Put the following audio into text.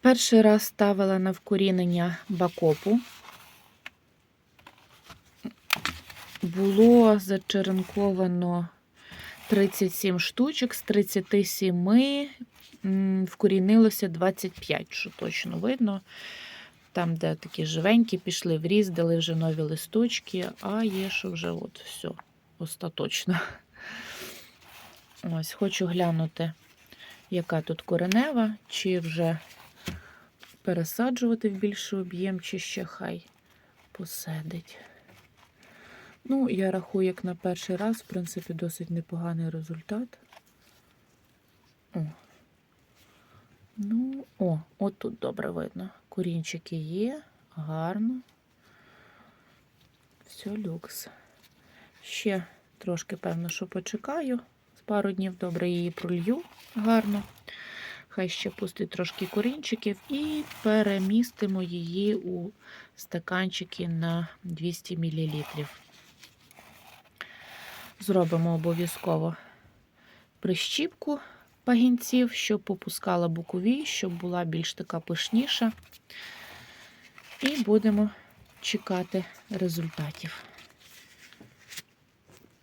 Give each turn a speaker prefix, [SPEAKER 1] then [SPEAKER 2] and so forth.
[SPEAKER 1] Перший раз ставила на вкорінення бакопу. Було зачеренковано 37 штучок, з 37 вкорінилося 25, що точно видно. Там, де такі живенькі, пішли в ріст, дали вже нові листочки, а є, що вже от все, остаточно. Ось, хочу глянути, яка тут коренева, чи вже пересаджувати в більший об'єм, чи ще хай посадить. Ну, я рахую, як на перший раз, в принципі, досить непоганий результат. О. Ну, о, от тут добре видно. Корінчики є, гарно. Все, люкс. Ще трошки, певно, що почекаю. З пару днів добре її пролью гарно. Хай ще пустить трошки корінчиків і перемістимо її у стаканчики на 200 мл. Зробимо обов'язково прищіпку пагінців, щоб попускала бокові, щоб була більш така пишніша. І будемо чекати результатів.